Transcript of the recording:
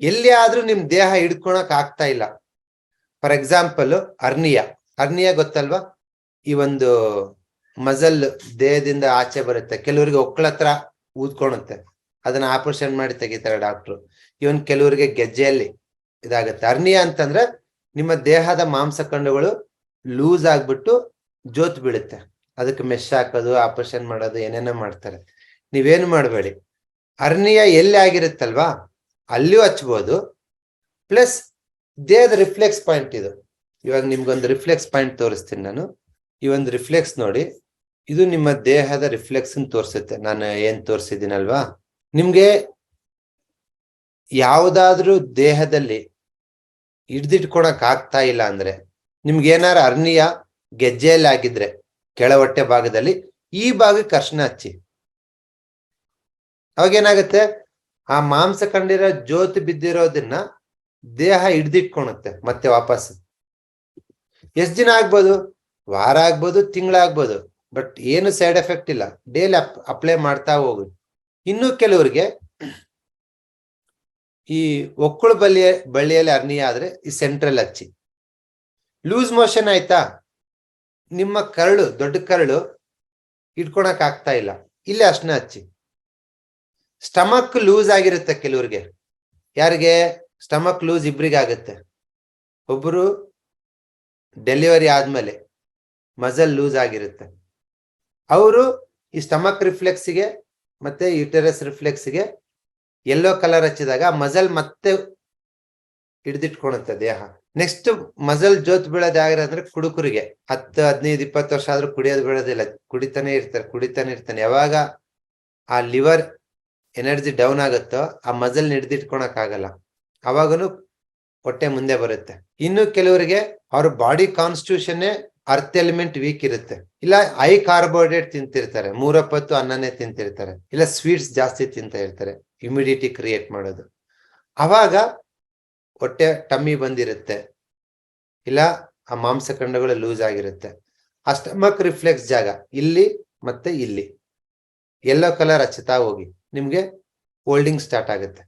ಎಲ್ಲಿ ಆದ್ರೂ ನಿಮ್ ದೇಹ ಹಿಡ್ಕೊಳಕ್ ಆಗ್ತಾ ಇಲ್ಲ. ಫಾರ್ ಎಕ್ಸಾಂಪಲ್ ಅರ್ನಿಯ ಅರ್ನಿಯ ಗೊತ್ತಲ್ವಾ? ಈ ಒಂದು ಮಜಲ್ ದೇಹದಿಂದ ಆಚೆ ಬರುತ್ತೆ. ಕೆಲವರಿಗೆ ಒಕ್ಕಳ ಹತ್ರ ಊದ್ಕೊಳುತ್ತೆ ಅದನ್ನ ಆಪರೇಷನ್ ಮಾಡಿ ತೆಗಿತಾರೆ ಡಾಕ್ಟ್ರು ಇವನ್ ಕೆಲವರಿಗೆ ಗೆಜ್ಜೆಯಲ್ಲಿ ಇದಾಗುತ್ತೆ. ಅರ್ನಿಯ ಅಂತಂದ್ರೆ ನಿಮ್ಮ ದೇಹದ ಮಾಂಸಖಂಡಗಳು ಲೂಸ್ ಆಗ್ಬಿಟ್ಟು ಜೋತ್ ಬೀಳುತ್ತೆ. ಅದಕ್ಕೆ ಮೆಶ್ ಹಾಕೋದು, ಆಪರೇಷನ್ ಮಾಡೋದು, ಏನೇನೋ ಮಾಡ್ತಾರೆ. ನೀವೇನು ಮಾಡಬೇಡಿ. ಅರ್ನಿಯ ಎಲ್ಲಿ ಆಗಿರುತ್ತಲ್ವಾ? ಅಲ್ಲಿಯೂ ಹಚ್ಬೋದು. ಪ್ಲಸ್ ದೇಹದ ರಿಫ್ಲೆಕ್ಸ್ ಪಾಯಿಂಟ್ ಇದು. ಇವಾಗ ನಿಮ್ಗೊಂದು ರಿಫ್ಲೆಕ್ಸ್ ಪಾಯಿಂಟ್ ತೋರಿಸ್ತೀನಿ ನಾನು. ಈ ಒಂದು ರಿಫ್ಲೆಕ್ಸ್ ನೋಡಿ. ಇದು ನಿಮ್ಮ ದೇಹದ ರಿಫ್ಲೆಕ್ಸ್ ತೋರಿಸುತ್ತೆ. ನಾನು ಏನ್ ತೋರಿಸಿದ್ದೀನಲ್ವಾ? ನಿಮ್ಗೆ ಯಾವುದಾದ್ರೂ ದೇಹದಲ್ಲಿ ಹಿಡ್ದಿಟ್ಕೊಳಕ್ ಆಗ್ತಾ ಇಲ್ಲ ಅಂದ್ರೆ, ನಿಮ್ಗೆ ಏನಾರ ಅರ್ನಿಯ ಗೆಜ್ಜೆಯಲ್ಲಿ ಆಗಿದ್ರೆ ಕೆಳ ಹೊಟ್ಟೆ ಭಾಗದಲ್ಲಿ, ಈ ಭಾಗಕ್ಕೆ ಅರ್ಶನ ಹಚ್ಚಿ. ಅವಾಗ ಏನಾಗುತ್ತೆ? ಆ ಮಾಂಸ ಕಂಡಿರೋ ಜ್ಯೋತಿ ಬಿದ್ದಿರೋದನ್ನ ದೇಹ ಹಿಡ್ದಿಟ್ಕೊಳುತ್ತೆ ಮತ್ತೆ ವಾಪಸ್ ಎಷ್ಟ್ ದಿನ ಆಗ್ಬೋದು? ವಾರ ಆಗ್ಬೋದು ತಿಂಗಳಾಗ್ಬೋದು ಬಟ್ ಏನು ಸೈಡ್ ಎಫೆಕ್ಟ್ ಇಲ್ಲ. ಡೈಲಿ ಅಪ್ಲೈ ಮಾಡ್ತಾ ಹೋಗು. ಇನ್ನು ಕೆಲವರಿಗೆ ಈ ಒಕ್ಕಳು ಬಳ್ಳಿಯ ಬಳ್ಳಿಯಲ್ಲಿ ಅರ್ನಿ ಆದ್ರೆ ಈ ಸೆಂಟ್ರಲ್ ಹಚ್ಚಿ ಲೂಸ್ ಮೋಷನ್ ಆಯ್ತಾ? ನಿಮ್ಮ ಕರಳು, ದೊಡ್ಡ ಕರಳು ಇಟ್ಕೊಳಕ್ ಆಗ್ತಾ ಇಲ್ಲ. ಇಲ್ಲೇ ಅಷ್ಟನ್ನ ಹಚ್ಚಿ. ಸ್ಟಮಕ್ ಲೂಸ್ ಆಗಿರುತ್ತೆ ಕೆಲವ್ರಿಗೆ. ಯಾರಿಗೆ? ಸ್ಟಮಕ್ ಲೂಸ್ ಇಬ್ರಿಗೆ ಆಗುತ್ತೆ ಒಬ್ರು ಡೆಲಿವರಿ ಆದ್ಮೇಲೆ ಮಜಲ್ ಲೂಸ್ ಆಗಿರುತ್ತೆ. ಅವರು ಈ ಸ್ಟಮಕ್ ರಿಫ್ಲೆಕ್ಸ್ಗೆ ಮತ್ತೆ ಯುಟೆರಸ್ ರಿಫ್ಲೆಕ್ಸ್ಗೆ ಎಲ್ಲೋ ಕಲರ್ ಹಚ್ಚಿದಾಗ ಮಜಲ್ ಮತ್ತೆ ಹಿಡ್ದಿಟ್ಕೊಳುತ್ತೆ ದೇಹ. ನೆಕ್ಸ್ಟ್ ಮಜಲ್ ಜೋತ್ ಬೀಳೋದು ಯಾರಂದ್ರೆ ಕುಡುಕರಿಗೆ. ಹತ್ತು, ಹದಿನೈದು, ಇಪ್ಪತ್ತು ವರ್ಷ ಆದ್ರೂ ಕುಡಿಯೋದು ಬೀಳೋದಿಲ್ಲ. ಕುಡಿತಾನೆ ಇರ್ತಾರೆ, ಕುಡಿತಾನೆ ಇರ್ತಾನೆ. ಯಾವಾಗ? ಆ ಲಿವರ್ ಎನರ್ಜಿ ಡೌನ್ ಆಗುತ್ತೋ ಆ ಮಜಲ್ ಹಿಡ್ದಿಟ್ಕೊಳಕ್ ಆಗಲ್ಲ ಅವಾಗನು ಹೊಟ್ಟೆ ಮುಂದೆ ಬರುತ್ತೆ. ಇನ್ನು ಕೆಲವರಿಗೆ ಅವ್ರ body constitution earth element weak ಇರುತ್ತೆ. ಇಲ್ಲ ಹೈ ಕಾರ್ಬೋಹೈಡ್ರೇಟ್ ತಿಂತಿರ್ತಾರೆ. ಮೂರಪ್ಪತ್ತು ಅನ್ನನೇ ತಿಂತಿರ್ತಾರೆ. ಇಲ್ಲ ಸ್ವೀಟ್ಸ್ ಜಾಸ್ತಿ ತಿಂತ ಇರ್ತಾರೆ. ಇಮಿಡಿಟಿ ಕ್ರಿಯೇಟ್ ಮಾಡೋದು. ಅವಾಗ ಹೊಟ್ಟೆ ಟಮ್ಮಿ ಬಂದಿರುತ್ತೆ. ಇಲ್ಲ ಆ ಮಾಂಸಖಂಡಗಳು ಲೂಸ್ ಆಗಿರುತ್ತೆ. ಆ ಸ್ಟಮಕ್ ರಿಫ್ಲೆಕ್ಸ್ ಜಾಗ ಇಲ್ಲಿ ಮತ್ತೆ ಇಲ್ಲಿ. ಎಲ್ಲೋ ಕಲರ್ ಹಚ್ಚುತ್ತಾ ಹೋಗಿ. ನಿಮ್ಗೆ ಹೋಲ್ಡಿಂಗ್ ಸ್ಟಾರ್ಟ್ ಆಗುತ್ತೆ.